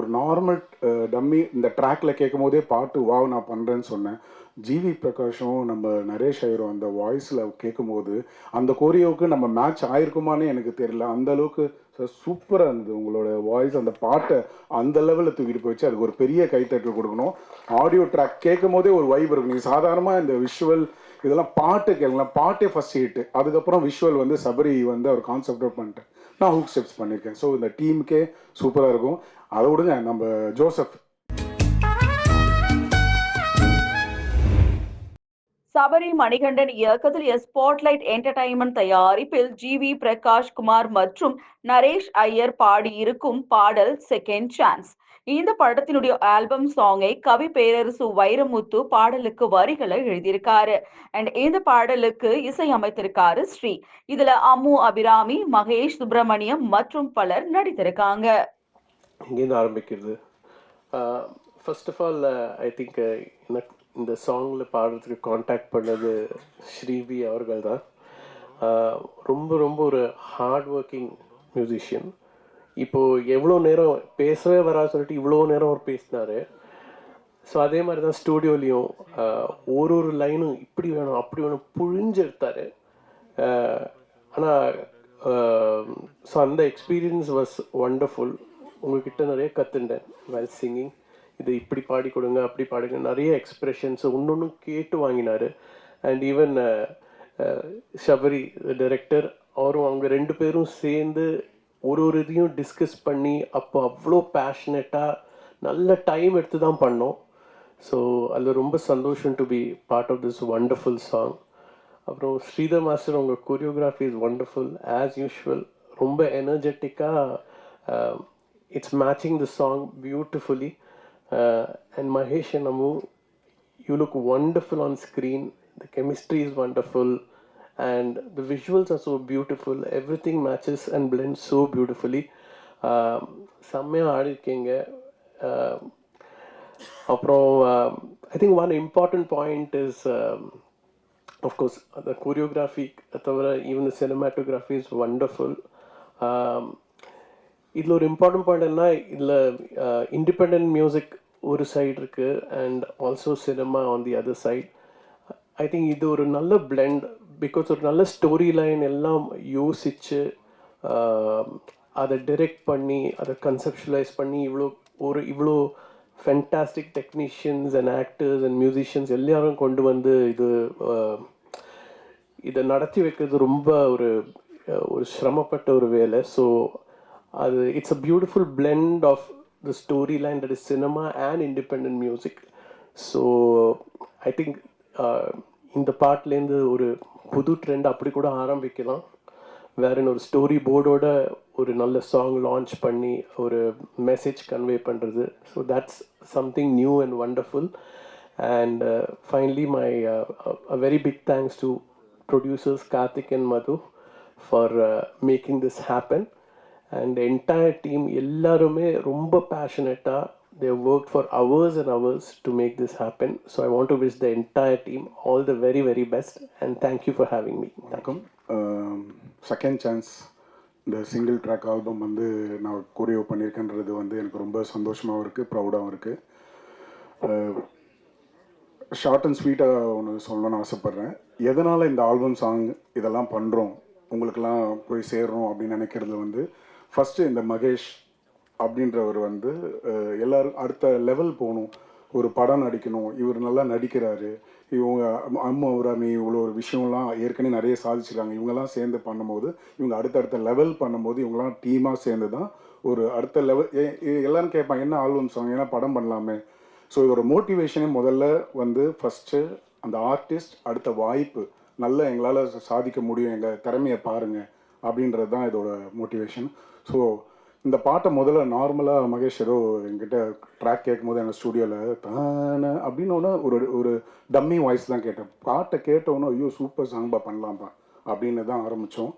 ஒரு normal dummy இந்த ட்ராக்ல கேட்கும் போதே பாட்டு வாவ் நான் பண்ணுறேன்னு சொன்னேன். ஜிவி பிரகாஷும் நம்ம நரேஷ் ஐயரும் அந்த வாய்ஸில் கேட்கும்போது அந்த கோரியோவுக்கு நம்ம மேட்ச் ஆயிருக்குமானே எனக்கு தெரியல. அந்த அளவுக்கு சூப்பராக இருந்தது உங்களோட வாய்ஸ் அந்த பாட்டை அந்த லெவலில் தூக்கிட்டு போயிடுச்சு. அதுக்கு ஒரு பெரிய கைத்தட்டு கொடுக்கணும். ஆடியோ ட்ராக் கேட்கும் போதே ஒரு வைப் இருக்கும். நீங்கள் சாதாரணமாக இந்த விஷுவல் இதெல்லாம் பாட்டு கேட்கலாம் பாட்டே ஃபர்ஸ்ட் ஹிட்டு அதுக்கப்புறம் விஷுவல் வந்து சபரி வந்து அவர் கான்செப்ட் அவுட் பண்ணிட்டேன் நான் ஹூக் ஸ்டெப்ஸ் பண்ணியிருக்கேன். ஸோ இந்த டீமுக்கே சூப்பராக இருக்கும். அதை விடுங்க நம்ம ஜோசப். சபரி மணிகண்டன் இயக்கத்தில் எஸ் ஸ்பாட்லைட் என்டர்டைன்மெண்ட் தயாரிப்பில் ஜி வி பிரகாஷ் குமார் மற்றும் நரேஷ் ஐயர் பாடியிருக்கும் பாடல் செகண்ட் சான்ஸ் இந்த படத்தினுடைய ஆல்பம் சாங்கை கவி பேரரசு வைரமுத்து பாடலுக்கு வரிகளை எழுதியிருக்காரு. அண்ட் இந்த பாடலுக்கு இசை அமைத்திருக்காரு ஸ்ரீ. இதுல அம்மு அபிராமி மகேஷ் சுப்பிரமணியம் மற்றும் பலர் நடித்திருக்காங்க. இங்கேருந்து ஆரம்பிக்கிறது? First of all I think எனக்கு இந்த சாங்கில் பாடுறதுக்கு காண்டாக்ட் பண்ணது ஸ்ரீவி அவர்கள் தான் ரொம்ப ரொம்ப ஒரு ஹார்ட் ஒர்க்கிங் மியூசிஷியன் இப்போது எவ்வளோ நேரம் பேசவே வரா சொல்லிட்டு இவ்வளோ நேரம் அவர் பேசினாரு. ஸோ அதே மாதிரி தான் ஸ்டூடியோலையும் ஒரு ஒரு லைனும் இப்படி வேணும் அப்படி வேணும் புழிஞ்சு எடுத்தார். ஆனால் ஸோ அந்த எக்ஸ்பீரியன்ஸ் வாஸ் ஒண்டர்ஃபுல் உங்ககிட்ட நிறைய கற்றுண்டேன் வெல் சிங்கிங் இது இப்படி பாடி கொடுங்க அப்படி பாடுங்க நிறைய எக்ஸ்பிரஷன்ஸ் ஒன்று கேட்டு வாங்கினார். அண்ட் ஈவன் ஷபரி டைரக்டர் அவரும் அவங்க ரெண்டு பேரும் சேர்ந்து ஒரு ஒரு இதையும் டிஸ்கஸ் பண்ணி அப்போ அவ்வளோ பேஷனேட்டாக நல்ல டைம் எடுத்து தான் பண்ணோம். ஸோ அதில் ரொம்ப சந்தோஷம் to be part of this wonderful song அப்புறம் ஸ்ரீதர் மாஸ்டர் உங்கள் choreography is wonderful as usual ரொம்ப எனர்ஜெட்டிக்காக it's matching the song beautifully and Mahesh and you look wonderful on screen the chemistry is wonderful and the visuals are so beautiful. Everything matches and blends so beautifully. Um, செம்மையாக ஆடிருக்கீங்க um, அப்புறம் I think one important point is of course அந்த choreography தவிர even the cinematography is wonderful இதில் ஒரு important point என்ன இதில் independent music ஒரு சைடு இருக்குது and also cinema on the other side I think இது ஒரு நல்ல பிளெண்ட் பிகாஸ் ஒரு நல்ல ஸ்டோரி லைன் எல்லாம் யோசித்து அதை டிரெக்ட் பண்ணி அதை கன்செப்ஷுவலைஸ் பண்ணி இவ்வளோ ஒரு இவ்வளோ fantastic technicians and actors and musicians எல்லாரும் கொண்டு வந்து இது இதை நடத்தி வைக்கிறது ரொம்ப ஒரு ஒரு சிரமப்பட்ட ஒரு வேலை. ஸோ அது it's a beautiful blend of the story line that is cinema and independent music so I think இந்த பாட்டிலேருந்து ஒரு புது ட்ரெண்ட் அப்படி கூட ஆரம்பிக்கலாம். வேற ஒரு ஸ்டோரி போர்டோட ஒரு நல்ல சாங் லான்ச் பண்ணி ஒரு மெசேஜ் கன்வே பண்ணுறது so that's something new and wonderful and finally my very big thanks to producers Karthik and Madhu for making this happen and entire team எல்லாருமே ரொம்ப பேஷனட்டாக they work for hours and hours to make this happen so I want to wish the entire team all the very very best and thank you for having me வணக்கம். Second chance இந்த single track album வந்து நான் choreo பண்ணியிருக்கேன்றது வந்து எனக்கு ரொம்ப சந்தோஷமாகவும் இருக்குது ப்ரௌடாகவும் இருக்குது ஷார்ட் அண்ட் ஸ்வீட்டாக ஒன்று சொல்லணும்னு ஆசைப்பட்றேன். எதனால் இந்த ஆல்பம் சாங் இதெல்லாம் பண்ணுறோம் உங்களுக்கெல்லாம் போய் சேர்றோம் அப்படின்னு நினைக்கிறது வந்து ஃபஸ்ட்டு இந்த மகேஷ் அப்படின்றவர் வந்து எல்லாரும் அடுத்த லெவல் போகணும். ஒரு படம் நடிக்கணும். இவர் நல்லா நடிக்கிறாரு. இவங்க அம்மா உராமி இவ்வளோ ஒரு விஷயம்லாம் ஏற்கனவே நிறைய சாதிச்சிருக்காங்க. இவங்கெல்லாம் சேர்ந்து பண்ணும்போது இவங்க அடுத்தடுத்த லெவல் பண்ணும்போது இவங்கெல்லாம் டீமாக சேர்ந்து தான் ஒரு அடுத்த லெவல் எல்லாரும் கேட்பாங்க என்ன ஆல்பம் சாங் ஏன்னா படம் பண்ணலாமே? ஸோ இதோட மோட்டிவேஷனே முதல்ல வந்து ஃபஸ்ட்டு அந்த ஆர்டிஸ்ட் அடுத்த வாய்ப்பு. நல்ல எங்களால் சாதிக்க முடியும் எங்கள் திறமையை பாருங்கள் அப்படின்றது தான் இதோட மோட்டிவேஷன் ஸோ இந்த பாட்டை முதல்ல நார்மலாக மகேஷ் ஏதோ என்கிட்ட ட்ராக் கேட்கும்போது எங்கள் ஸ்டூடியோவில் தானே அப்படின்னு ஒரு ஒரு டம்மி வாய்ஸ் தான் கேட்டேன். பாட்டை கேட்டோன்னே ஐயோ சூப்பர் சாங்பா பண்ணலாம்ப்பா அப்படின்னு தான் ஆரம்பித்தோம்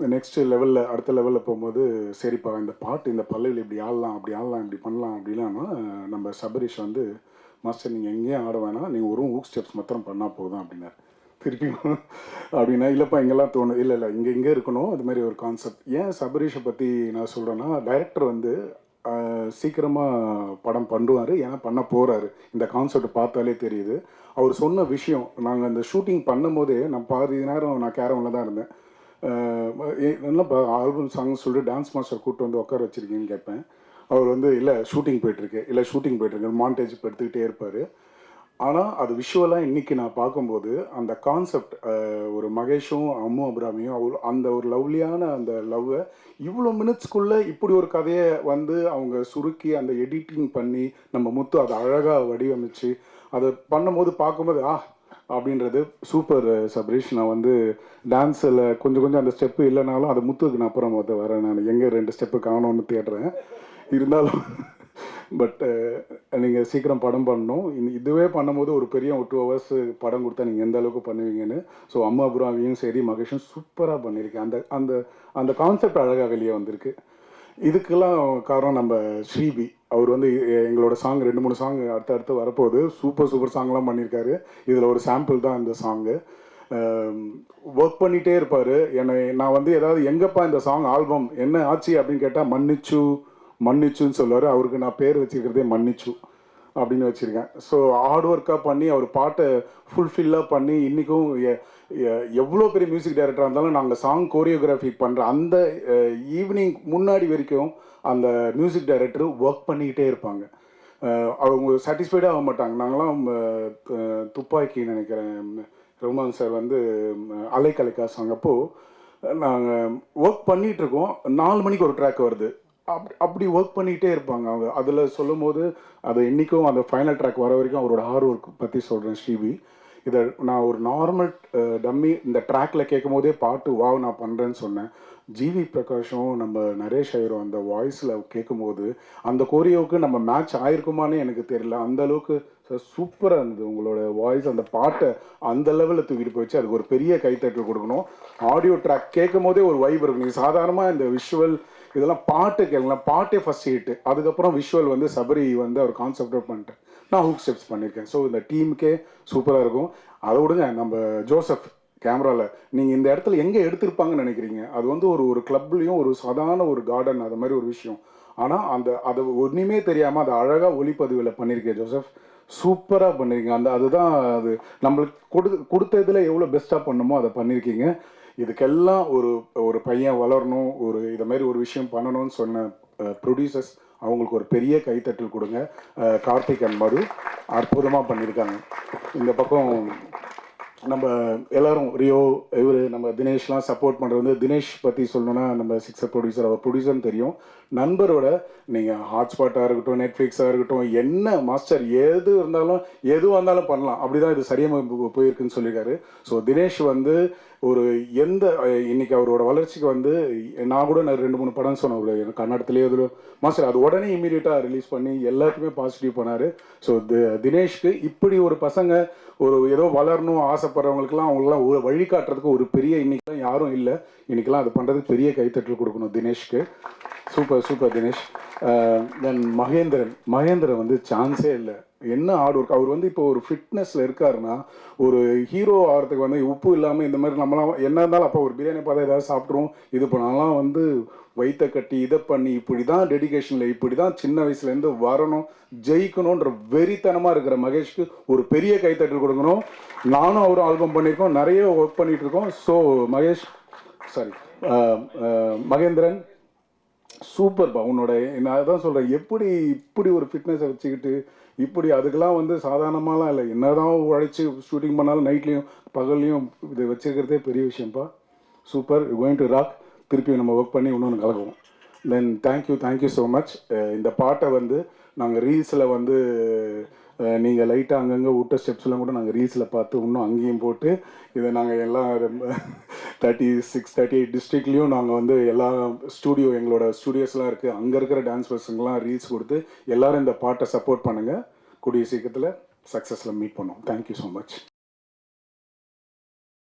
நெக்ஸ்ட் லெவலில் அடுத்த லெவலில் போகும்போது சரிப்பா இந்த பாட்டு இந்த பல்லவியில் இப்படி ஆடலாம் அப்படி ஆடலாம் இப்படி பண்ணலாம் அப்படிலாம்னா நம்ம சபரிஷ் வந்து மாஸ்டர் நீங்கள் எங்கேயும் ஆட வேணாம். நீங்கள் ஒரு ஹூக் ஸ்டெப்ஸ் மாத்திரம் பண்ணால் போதும் அப்படின்னாரு. திருப்பி அப்படின்னா இல்லைப்பா இங்கெல்லாம் தோணும். இல்லை இல்லை இங்கே இங்கே இருக்கணும். அது மாதிரி ஒரு கான்செப்ட் ஏன் சபரீஷை பற்றி நான் சொல்கிறேன்னா டைரக்டர் வந்து சீக்கிரமாக படம் பண்ணுவார் ஏன்னா பண்ண போகிறாரு இந்த கான்செப்ட் பார்த்தாலே தெரியுது. அவர் சொன்ன விஷயம் நாங்கள் அந்த ஷூட்டிங் பண்ணும்போதே நான் பாதி நேரம் நான் கேரவனில் தான் இருந்தேன். நல்லா ஆல்பம் சாங் சொல்லிட்டு டான்ஸ் மாஸ்டர் கூப்பிட்டு வந்து உட்கார வச்சுருக்கீங்கன்னு கேட்பேன். அவர் வந்து இல்லை ஷூட்டிங் போயிட்டுருக்கு. இல்லை ஷூட்டிங் போயிட்டுருக்கு. மாண்டேஜ் எடுத்துக்கிட்டே இருப்பார். ஆனால் அது விஷுவலாக இன்னைக்கு நான் பார்க்கும்போது அந்த கான்செப்ட் ஒரு மகேஷும் அம்மு அபிராமியும் அவ்வளோ அந்த ஒரு லவ்லியான அந்த லவ்வை இவ்வளோ மினிட்ஸ்க்குள்ளே இப்படி ஒரு கதையை வந்து அவங்க சுருக்கி அந்த எடிட்டிங் பண்ணி நம்ம முத்து அதை அழகாக வடிவமைச்சு அதை பண்ணும்போது பார்க்கும்போது ஆ! அப்படின்றது சூப்பர் சபரீஷ். நான் வந்து டான்ஸில் கொஞ்சம் கொஞ்சம் அந்த ஸ்டெப்பு இல்லைனாலும் அது முத்துக்கு நான் அப்புறம் மொத்த வரேன் நான். எங்கே ரெண்டு ஸ்டெப்பு காணோன்னு தேடுறேன். இருந்தாலும் பட் uh, நீங்கள் சீக்கிரம் படம் பண்ணணும். இதுவே பண்ணும்போது ஒரு பெரிய ஒரு டூ ஹவர்ஸ் படம் கொடுத்தா நீங்கள் எந்த அளவுக்கு பண்ணுவீங்கன்னு. ஸோ அம்மா புராவியும் சரி மகேஷும் சூப்பராக பண்ணியிருக்கேன் அந்த அந்த அந்த கான்செப்ட் அழகாக வெளியே வந்திருக்கு. இதுக்கெல்லாம் காரணம் நம்ம ஸ்ரீபி. அவர் வந்து எங்களோட சாங் ரெண்டு மூணு சாங் அடுத்து அடுத்து வரப்போகுது. சூப்பர் சூப்பர் சாங்லாம் பண்ணியிருக்காரு. இதில் ஒரு சாம்பிள் தான் இந்த சாங்கு ஒர்க் um, பண்ணிகிட்டே இருப்பார். என்னை நான் வந்து ஏதாவது எங்கப்பா இந்த சாங் ஆல்பம் என்ன ஆச்சு? அப்படின்னு கேட்டால் மன்னிச்சு மன்னிச்சுன்னு சொல்லுவார். அவருக்கு நான் பேர் வச்சுருக்கிறதே மன்னிச்சு அப்படின்னு வச்சுருக்கேன். ஸோ ஹார்ட் ஒர்க்காக பண்ணி அவர் பாட்டை ஃபுல்ஃபில்லாக பண்ணி இன்றைக்கும் எவ்வளோ பெரிய மியூசிக் டைரக்டராக இருந்தாலும் நாங்கள் சாங் கோரியோகிராஃபி பண்ணுற அந்த ஈவினிங் முன்னாடி வரைக்கும் அந்த மியூசிக் டைரக்டர் ஒர்க் பண்ணிக்கிட்டே இருப்பாங்க. அவங்க சாட்டிஸ்ஃபைடாக ஆக மாட்டாங்க. நாங்களாம் துப்பாக்கி நினைக்கிறேன். ரகுமான் சார் வந்து அலைக்கலைக்கா சாங் அப்போது நாங்கள் ஒர்க் பண்ணிகிட்ருக்கோம் நாலு மணிக்கு ஒரு ட்ராக் வருது. அப் அப்படி ஒர்க் பண்ணிகிட்டே இருப்பாங்க அவங்க. அதில் சொல்லும் போது அது என்றைக்கும் அந்த ஃபைனல் ட்ராக் வர வரைக்கும் அவரோட ஹார்ட் ஒர்க் பற்றி சொல்கிறேன் ஸ்ரீவி. இதை நான் ஒரு நார்மல் டம்மி இந்த ட்ராக்ல கேட்கும் போதே பாட்டு வாவ் நான் பண்ணுறேன்னு சொன்னேன். ஜிவி பிரகாஷும் நம்ம நரேஷ் ஐயரும் அந்த வாய்ஸில் கேட்கும்போது அந்த கோரியோவுக்கு நம்ம மேட்ச் ஆயிருக்குமானே எனக்கு தெரியல. அந்த அளவுக்கு சூப்பராக இருந்தது உங்களோட வாய்ஸ் அந்த பாட்டை அந்த லெவலில் தூக்கிட்டு போயிடுச்சு அதுக்கு ஒரு பெரிய கைத்தட்டல் கொடுக்கணும். ஆடியோ ட்ராக் கேட்கும் போதே ஒரு வைப் இருக்கும். நீங்கள் சாதாரணமாக இந்த விஷுவல் இதெல்லாம் பாட்டு கேளுங்க பாட்டே ஃபர்ஸ்ட் ஹிட் அதுக்கப்புறம் விஷுவல் வந்து சபரி வந்து அவர் கான்செப்ட் பண்ணிட்டேன் நான் ஹூக் ஸ்டெப்ஸ் பண்ணியிருக்கேன். ஸோ இந்த டீமுக்கே சூப்பராக இருக்கும். அதை விடுங்க நம்ம ஜோசப் கேமராவில் நீங்கள் இந்த இடத்துல எங்கே எடுத்திருப்பாங்கன்னு நினைக்கிறீங்க? அது வந்து ஒரு ஒரு கிளப்லேயும் ஒரு சாதாரண ஒரு கார்டன் அது மாதிரி ஒரு விஷயம். ஆனால் அந்த அது ஒன்றுமே தெரியாமல் அதை அழகாக ஒளிப்பதிவில் பண்ணியிருக்கேன் ஜோசப். சூப்பராக பண்ணியிருக்கீங்க. அந்த அதுதான் அது. நம்மளுக்கு கொடு கொடுத்ததில் எவ்வளோ பெஸ்ட்டாக பண்ணணுமோ அதை பண்ணியிருக்கீங்க. இதுக்கெல்லாம் ஒரு ஒரு பையன் வளரணும் ஒரு இதை மாதிரி ஒரு விஷயம் பண்ணணும்னு சொன்ன ப்ரொடியூசர்ஸ் அவங்களுக்கு ஒரு பெரிய கைத்தட்டல் கொடுங்க. கார்த்திக் அண்ட் மது அற்புதமாக பண்ணியிருக்காங்க இந்த பக்கம் நம்ம எல்லாரும் ரியோ இவர் நம்ம தினேஷ்லாம் சப்போர்ட் பண்ணுறது வந்து தினேஷ் பற்றி சொல்லணும்னா நம்ம சிக்ஸர் ப்ரொடியூசர் அவர் ப்ரொடியூசர்னு தெரியும். நண்பரோட நீங்கள் ஹாட்ஸ்பாட்டாக இருக்கட்டும் நெட்ஃப்ளிக்ஸாக இருக்கட்டும் என்ன மாஸ்டர் எது இருந்தாலும் எதுவாக இருந்தாலும் பண்ணலாம். அப்படி தான் இது சரியாக போயிருக்குன்னு சொல்லியிருக்காரு. ஸோ தினேஷ் வந்து ஒரு எந்த இன்னைக்கு அவரோட வளர்ச்சிக்கு வந்து நான் கூட நான் ரெண்டு மூணு படம் சொன்னேன் ஒரு கன்னடத்துலேயே எதில் மாஸ்டர் அது உடனே இமீடியட்டாக ரிலீஸ் பண்ணி எல்லாத்துக்குமே பாசிட்டிவ் பண்ணார். ஸோ தினேஷ்க்கு இப்படி ஒரு பசங்க ஒரு ஏதோ வளரணும் ஆசைப்படுறவங்களுக்குலாம் அவங்களாம் ஒரு வழிகாட்டுறதுக்கு ஒரு பெரிய இன்னைக்கெல்லாம் யாரும் இல்லை. இன்னைக்கெல்லாம் அது பண்ணுறதுக்கு பெரிய கைத்தட்டல் கொடுக்கணும் தினேஷ்க்கு. Super super Dinesh then Mahendran Mahendran வந்து சான்ஸே இல்லை. என்ன ஆடு ஒர்க் அவர் வந்து இப்போ ஒரு ஃபிட்னஸில் இருக்காருன்னா ஒரு ஹீரோ ஆகிறதுக்கு வந்து உப்பு இல்லாமல் இந்த மாதிரி நம்மளாம் என்ன இருந்தாலும் அப்போ ஒரு பிரியாணி பார்த்தா ஏதாவது சாப்பிட்ருவோம் இது பண்ணலாம் வந்து வைத்த கட்டி இதை பண்ணி இப்படி தான் டெடிகேஷனில் இப்படி தான் சின்ன வயசுலேருந்து வரணும் ஜெயிக்கணுன்ற வெறித்தனமாக இருக்கிற மகேஷ்க்கு ஒரு பெரிய கைத்தட்டல் கொடுக்கணும். நானும் அவரும் ஆல்பம் பண்ணியிருக்கோம் நிறைய ஒர்க் பண்ணிட்டு இருக்கோம். So Mahesh sorry Mahendran uh, uh, சூப்பர்ப்பா உன்னோட நான் அதான் சொல்கிறேன் எப்படி இப்படி ஒரு ஃபிட்னஸை வச்சுக்கிட்டு இப்படி அதுக்கெல்லாம் வந்து சாதாரணமாலாம் இல்லை. என்னதான் உழைச்சி ஷூட்டிங் பண்ணாலும் நைட்லேயும் பகல்லையும் இதை வச்சிருக்கிறதே பெரிய விஷயம்ப்பா சூப்பர் கோயிங் டு ராக் திருப்பி நம்ம ஒர்க் பண்ணி இன்னொன்று கலக்குவோம். Then thank you thank you so much இந்த பாட்டை வந்து நாங்கள் ரீல்ஸில் வந்து நீங்கள் லைட்டாக அங்கங்கே விட்ட ஸ்டெப்ஸ்லாம் கூட நாங்கள் ரீல்ஸில் பார்த்து இன்னும் அங்கேயும் போட்டு இதை நாங்கள் எல்லாம் தேர்ட்டி சிக்ஸ் தேர்ட்டி எயிட் டிஸ்ட்ரிக்ட்லேயும் நாங்கள் வந்து எல்லா ஸ்டூடியோ எங்களோட ஸ்டூடியோஸ்லாம் இருக்குது அங்கே இருக்கிற டான்ஸ் பர்சனுங்களாம் ரீல்ஸ் கொடுத்து எல்லோரும் இந்த பாட்டை சப்போர்ட் பண்ணுங்கள் கூடிய சீக்கிரத்தில் சக்ஸஸில் மீட் பண்ணுவோம். Thank you so much